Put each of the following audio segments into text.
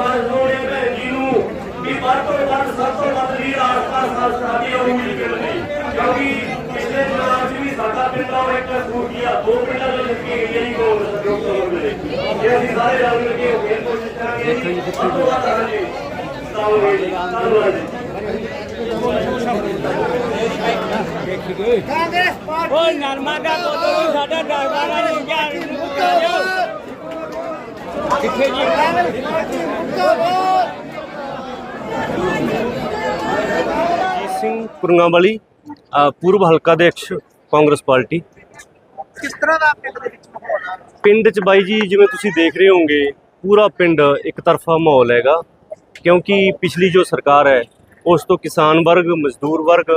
ਬਾਤ ਸੋਹਣੇ ਭੈਣ ਜੀ ਨੂੰ ਵੀ ਵੱਧ ਤੋਂ ਵੱਧ ਸਭ ਤੋਂ ਵੱਧ ਲੀਡ ਆਸ-ਪਾਸ ਸਾਲ ਸਾਡੀ ਹੋਊਗੀ ਪਿੰਡ ਦੀ ਕਿਉਂਕਿ ਪਿਛਲੇ ਚੁਣਾਵ 'ਚ ਵੀ ਸਾਡਾ ਪਿੰਡ ਆ ਇੱਕ ਸੂਟੀਆ ਦੋ ਪਿੰਡਾਂ ਦੇ ਲੱਗੀ ਗਈ ਜਿਹੜੀ ਕਾਂਗਰਸ ਜੋ ਕਾਂਗਰਸ ਦੇ ਜੇ ਅਸੀਂ ਸਾਰੇ ਰਲ ਮਿਲ ਕੇ ਹੋ ਕੇ ਕੋਸ਼ਿਸ਼ ਕਰਾਂਗੇ ਵੱਧ ਤੋਂ ਵੱਧ ਹਾਂਜੀ ਸਤਾਵਾਂਗੇ ਜੀ ਧੰਨਵਾਦ ਜੀ ਉਹ ਨਰਮਦਾ ਕੋਲੋਂ ਸਾਡਾ ਡਰਾਈਵਰ ਨਹੀਂ ਗਿਆ ਕਿੱਥੇ ਜੀ? ਜੀਤ ਸਿੰਘ ਕੁਰੰਗਾਵਾਲੀ ਅ, ਪੂਰਬ ਹਲਕਾ ਦੇ ਅਕਸ਼ ਕਾਂਗਰਸ ਪਾਰਟੀ। ਕਿਸ ਤਰ੍ਹਾਂ ਦਾ ਪਿੰਡ ਦੇ ਵਿੱਚ ਮਾਹੌਲ ਆ? ਪਿੰਡ 'ਚ ਬਾਈ ਜੀ ਜਿਵੇਂ ਤੁਸੀਂ ਦੇਖ ਰਹੇ ਹੋਵੋਗੇ ਪੂਰਾ ਪਿੰਡ ਇੱਕ ਤਰਫਾ ਮਾਹੌਲ ਹੈਗਾ ਕਿਉਂਕਿ ਪਿਛਲੀ ਜੋ ਸਰਕਾਰ ਹੈ ਉਸ ਤੋਂ ਕਿਸਾਨ ਵਰਗ ਮਜ਼ਦੂਰ ਵਰਗ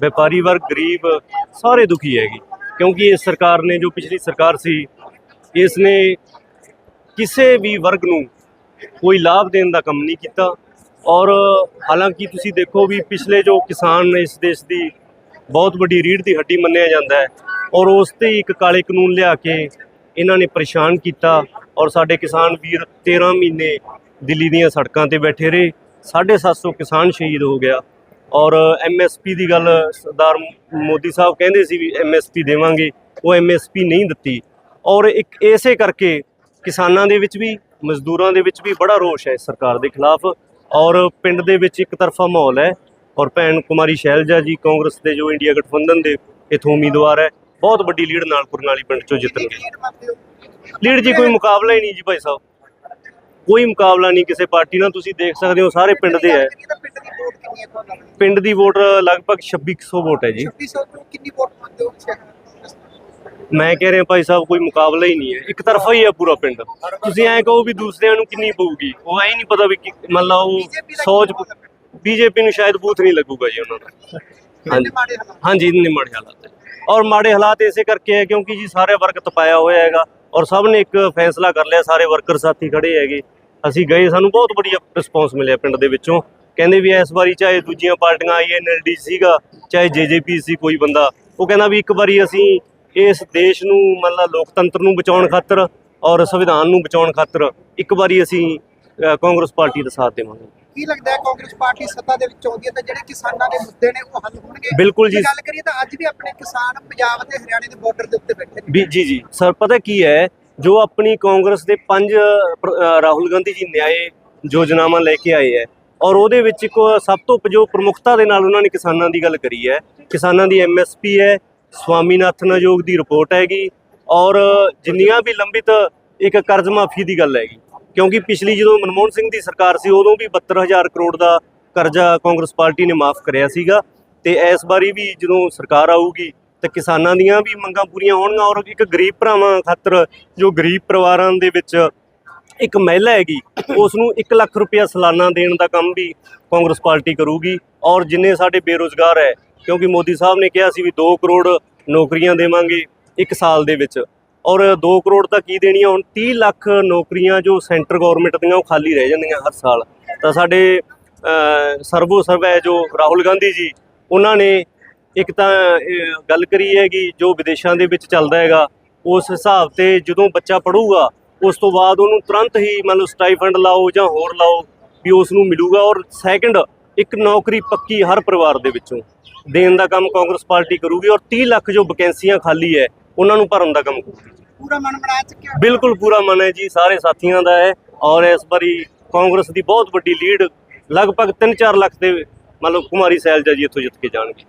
ਵਪਾਰੀ ਵਰਗ ਗਰੀਬ ਸਾਰੇ ਦੁਖੀ ਹੈਗੇ। ਕਿਉਂਕਿ ਇਸ ਸਰਕਾਰ ਨੇ ਜੋ ਪਿਛਲੀ ਸਰਕਾਰ ਸੀ ਇਸ ਨੇ ਕਿਸੇ ਵੀ ਵਰਗ ਨੂੰ ਕੋਈ ਲਾਭ ਦੇਣ ਦਾ ਕੰਮ ਨਹੀਂ ਕੀਤਾ। ਔਰ ਹਾਲਾਂਕਿ ਤੁਸੀਂ ਦੇਖੋ ਵੀ ਪਿਛਲੇ ਜੋ ਕਿਸਾਨ ਨੇ ਇਸ ਦੇਸ਼ ਦੀ ਬਹੁਤ ਵੱਡੀ ਰੀੜ ਦੀ ਹੱਡੀ ਮੰਨਿਆ ਜਾਂਦਾ ਹੈ ਔਰ ਉਸ ਤੇ ਹੀ ਇੱਕ ਕਾਲੇ ਕਾਨੂੰਨ ਲਿਆ ਕੇ ਇਹਨਾਂ ਨੇ ਪਰੇਸ਼ਾਨ ਕੀਤਾ ਔਰ ਸਾਡੇ ਕਿਸਾਨ ਵੀਰ 13 ਮਹੀਨੇ ਦਿੱਲੀ ਦੀਆਂ ਸੜਕਾਂ ਤੇ ਬੈਠੇ ਰਹੇ 750 ਕਿਸਾਨ ਸ਼ਹੀਦ ਹੋ ਗਿਆ। ਔਰ ਐਮਐਸਪੀ ਦੀ ਗੱਲ ਸਰਦਾਰ ਮੋਦੀ ਸਾਹਿਬ ਕਹਿੰਦੇ ਸੀ ਵੀ ਐਮਐਸਪੀ ਦੇਵਾਂਗੇ, ਉਹ ਐਮਐਸਪੀ ਨਹੀਂ ਦਿੱਤੀ। ਔਰ ਇੱਕ ਇਸੇ ਕਰਕੇ ਕਿਸਾਨਾਂ ਦੇ ਵਿੱਚ ਵੀ ਮਜ਼ਦੂਰਾਂ ਦੇ ਵਿੱਚ ਵੀ ਬੜਾ ਰੋਸ਼ ਹੈ ਇਸ ਸਰਕਾਰ ਦੇ ਖਿਲਾਫ। ਔਰ ਪਿੰਡ ਦੇ ਵਿੱਚ ਇੱਕ ਤਰਫਾ ਮਾਹੌਲ ਹੈ। ਔਰ ਭੈਣ ਕੁਮਾਰੀ ਸ਼ੈਲਜਾ ਜੀ ਕਾਂਗਰਸ ਦੇ ਜੋ ਇੰਡੀਆ ਗਠਬੰਧਨ ਦੇ ਇਥੋਂ ਉਮੀਦਵਾਰ ਹੈ ਬਹੁਤ ਵੱਡੀ ਲੀਡ ਨਾਲ ਕੁਰਨਾਲੀ ਪਿੰਡ ਚੋਂ ਜਿੱਤਣਗੇ ਲੀਡ ਜੀ ਕੋਈ ਮੁਕਾਬਲਾ ਹੀ ਨਹੀਂ ਜੀ ਭਾਈ ਸਾਹਿਬ। ਕੋਈ ਮੁਕਾਬਲਾ ਨਹੀਂ ਕਿਸੇ ਪਾਰਟੀ ਨਾਲ। ਤੁਸੀਂ ਦੇਖ ਸਕਦੇ ਹੋ ਸਾਰੇ ਪਿੰਡ ਦੇ ਹੈ। ਪਿੰਡ ਦੀ ਵੋਟ ਲਗਭਗ 2600 ਵੋਟ ਹੈ ਜੀ। 2600 ਤੋਂ ਕਿੰਨੀ ਵੋਟ ਮੰਨਦੇ ਹੋ? ਮੈਂ ਕਹਿ ਰਿਹਾ ਭਾਈ ਸਾਹਿਬ ਕੋਈ ਮੁਕਾਬਲਾ ਹੀ ਨਹੀਂ ਹੈ। ਇੱਕ ਤਰਫਾ ਹੀ ਹੈ ਪੂਰਾ ਪਿੰਡ। ਤੁਸੀਂ ਐਂ ਕਹੋ ਵੀ ਦੂਸਰਿਆਂ ਨੂੰ ਕਿੰਨੀ ਪਊਗੀ। ਉਹ ਐਂ ਨਹੀਂ ਪਤਾ ਵੀ ਕਿ- ਮੰਨ ਲਾ ਉਹ 100 ਚ ਬੀਜੇਪੀ ਨੂੰ ਸ਼ਾਇਦ ਬੂਥ ਨਹੀਂ ਲੱਗੂਗਾ ਜੀ ਉਹਨਾਂ ਦਾ। ਹਾਂਜੀ। ਹਾਂਜੀ ਇੰਨੇ ਮਾੜੇ ਹਾਲਾਤ ਹੈ। ਔਰ ਮਾੜੇ ਹਾਲਾਤ ਇਸੇ ਕਰਕੇ ਹੈ ਕਿਉਂਕਿ ਜੀ ਸਾਰੇ ਵਰਗ ਤਪਾਇਆ ਹੋਇਆ ਹੈਗਾ ਔਰ ਸਭ ਨੇ ਇੱਕ ਫੈਸਲਾ ਕਰ ਲਿਆ ਸਾਰੇ ਵਰਕਰ ਸਾਥੀ ਖੜੇ ਹੈਗੇ। ਅਸੀਂ ਗਏ ਸਾਨੂੰ ਬਹੁਤ ਵਧੀਆ ਰਿਸਪੌਂਸ ਮਿਲਿਆ ਪਿੰਡ ਦੇ ਵਿੱਚੋਂ। ਕਹਿੰਦੇ ਵੀ ਇਸ ਵਾਰੀ ਚਾਹੇ ਦੂਜੀਆਂ ਪਾਰਟੀਆਂ ਆਈਐਨਐਲਡੀ ਸੀਗਾ ਚਾਹੇ ਜੇਜੇਪੀ ਸੀ ਕੋਈ ਬੰਦਾ। ਉਹ ਕਹਿੰਦਾ ਵੀ ਇੱਕ ਵਾਰੀ ਅਸੀਂ ਇਸ ਦੇਸ਼ ਨੂੰ ਮਤਲਬ ਲੋਕਤੰਤਰ ਨੂੰ ਬਚਾਉਣ ਖਾਤਰ ਔਰ ਸੰਵਿਧਾਨ ਨੂੰ ਬਚਾਉਣ ਖਾਤਰ ਇੱਕ ਵਾਰੀ ਅਸੀਂ ਕਾਂਗਰਸ ਪਾਰਟੀ ਦਾ ਸਾਥ ਦੇਵਾਂਗੇ। ਕੀ ਲੱਗਦਾ ਹੈ ਕਾਂਗਰਸ ਪਾਰਟੀ ਸੱਤਾ ਦੇ ਵਿੱਚ ਆਉਂਦੀ ਹੈ ਤਾਂ ਜਿਹੜੇ ਕਿਸਾਨਾਂ ਦੇ ਮੁੱਦੇ ਨੇ ਉਹ ਹੱਲ ਹੋਣਗੇ? ਬਿਲਕੁਲ ਜੀ। ਗੱਲ ਕਰੀਏ ਤਾਂ ਅੱਜ ਵੀ ਆਪਣੇ ਕਿਸਾਨ ਪੰਜਾਬ ਅਤੇ ਹਰਿਆਣੇ ਦੇ ਬਾਰਡਰ ਦੇ ਉੱਤੇ ਬੈਠੇ ਨੇ। ਜੀ ਜੀ। ਸਰ ਪਤਾ ਕੀ ਹੈ? ਜੋ ਆਪਣੀ ਕਾਂਗਰਸ ਦੇ ਪੰਜ ਰਾਹੁਲ ਗਾਂਧੀ ਜੀ ਨਿਆਏ ਯੋਜਨਾਵਾਂ ਲੈ ਕੇ ਆਏ ਹੈ ਔਰ ਉਹਦੇ ਵਿੱਚ ਇੱਕ ਸਭ ਤੋਂ ਜੋ ਪ੍ਰਮੁਖਤਾ ਦੇ ਨਾਲ ਉਹਨਾਂ ਨੇ ਕਿਸਾਨਾਂ ਦੀ ਗੱਲ ਕਰੀ ਹੈ ਕਿਸਾਨਾਂ ਦੀ ਐਮਐਸਪੀ ਹੈ ਸਵਾਮੀਨਾਥਨ ਆਯੋਗ ਦੀ ਰਿਪੋਰਟ ਹੈਗੀ ਔਰ ਜਿੰਨੀਆਂ ਵੀ ਲੰਬਿਤ ਇੱਕ ਕਰਜ਼ ਮਾਫੀ ਦੀ ਗੱਲ ਹੈਗੀ, ਕਿਉਂਕਿ ਪਿਛਲੀ ਜਦੋਂ ਮਨਮੋਹਨ ਸਿੰਘ ਦੀ ਸਰਕਾਰ ਸੀ, ਉਦੋਂ ਵੀ 72000 ਕਰੋੜ ਦਾ ਕਰਜ਼ਾ ਕਾਂਗਰਸ ਪਾਰਟੀ ਨੇ ਮਾਫ ਕਰਿਆ ਸੀਗਾ ਤੇ ਇਸ ਵਾਰੀ ਵੀ ਜਦੋਂ ਸਰਕਾਰ ਆਊਗੀ ਤੇ ਕਿਸਾਨਾਂ ਦੀਆਂ ਵੀ ਮੰਗਾਂ ਪੂਰੀਆਂ ਹੋਣਗੀਆਂ ਔਰ ਇੱਕ ਗਰੀਬ ਭਰਾਵਾਂ ਖਾਤਰ ਜੋ ਗਰੀਬ ਪਰਿਵਾਰਾਂ ਦੇ ਵਿੱਚ ਇੱਕ ਮਹਿਲਾ ਹੈਗੀ ਉਸ ਨੂੰ 1 ਲੱਖ ਰੁਪਇਆ ਸਾਲਾਨਾ ਦੇਣ ਦਾ ਕੰਮ ਵੀ ਕਾਂਗਰਸ ਪਾਰਟੀ ਕਰੂਗੀ ਔਰ ਜਿੰਨੇ ਸਾਡੇ ਬੇਰੋਜ਼ਗਾਰ ਹੈ ਕਿਉਂਕਿ ਮੋਦੀ ਸਾਹਿਬ ਨੇ ਕਿਹਾ ਸੀ ਵੀ 2 ਕਰੋੜ ਨੌਕਰੀਆਂ ਦੇਵਾਂਗੇ ਇੱਕ ਸਾਲ ਦੇ ਵਿੱਚ। ਔਰ 2 ਕਰੋੜ ਤਾਂ ਕੀ ਦੇਣੀਆਂ ਹੁਣ 30 ਲੱਖ ਨੌਕਰੀਆਂ ਜੋ ਸੈਂਟਰ ਗਵਰਨਮੈਂਟ ਦੀਆਂ ਉਹ ਖਾਲੀ ਰਹਿ ਜਾਂਦੀਆਂ ਹਰ ਸਾਲ। ਤਾਂ ਸਾਡੇ ਅ, ਸਰਵੋ ਸਰਵ ਹੈ ਜੋ ਰਾਹੁਲ ਗਾਂਧੀ ਜੀ ਉਹਨਾਂ ਨੇ ਇੱਕ ਤਾਂ ਗੱਲ ਕਰੀ ਹੈਗੀ ਜੋ ਵਿਦੇਸ਼ਾਂ ਦੇ ਵਿੱਚ ਚੱਲਦਾ ਹੈਗਾ ਉਸ ਹਿਸਾਬ ਤੇ ਜਦੋਂ ਬੱਚਾ ਪੜੂਗਾ ਉਸ ਤੋਂ ਬਾਅਦ ਉਹਨੂੰ ਤੁਰੰਤ ਹੀ ਮੰਨ ਲਓ ਸਟਾਈਫੰਡ ਲਾਓ ਜਾਂ ਹੋਰ ਲਾਓ ਵੀ ਉਸ ਨੂੰ ਮਿਲੂਗਾ ਔਰ ਸੈਕੰਡ ਇੱਕ ਨੌਕਰੀ ਪੱਕੀ ਹਰ ਪਰਿਵਾਰ ਦੇ ਵਿੱਚੋਂ। ਦੇਣ ਦਾ ਕੰਮ ਕਾਂਗਰਸ ਪਾਰਟੀ ਕਰੂਗੀ ਔਰ 30 ਲੱਖ ਜੋ ਵੈਕੈਂਸੀਆਂ ਖਾਲੀ ਹੈ ਉਹਨਾਂ ਨੂੰ ਭਰਨ ਦਾ ਕੰਮ ਕਰੂਗੀ। ਪੂਰਾ ਮਨ ਬਣਾ ਚੁੱਕਿਆ ਬਿਲਕੁਲ ਪੂਰਾ ਮਨ ਹੈ ਜੀ ਸਾਰੇ ਸਾਥੀਆਂ ਦਾ ਹੈ ਔਰ ਇਸ ਵਾਰੀ ਕਾਂਗਰਸ ਦੀ ਬਹੁਤ ਵੱਡੀ ਲੀਡ ਲਗਭਗ 3-4 ਲੱਖ ਦੇ ਮੰਨ ਲਓ ਕੁਮਾਰੀ ਸੈਲਜਾ ਜੀ ਇੱਥੋਂ ਜਿੱਤ ਕੇ ਜਾਣਗੇ।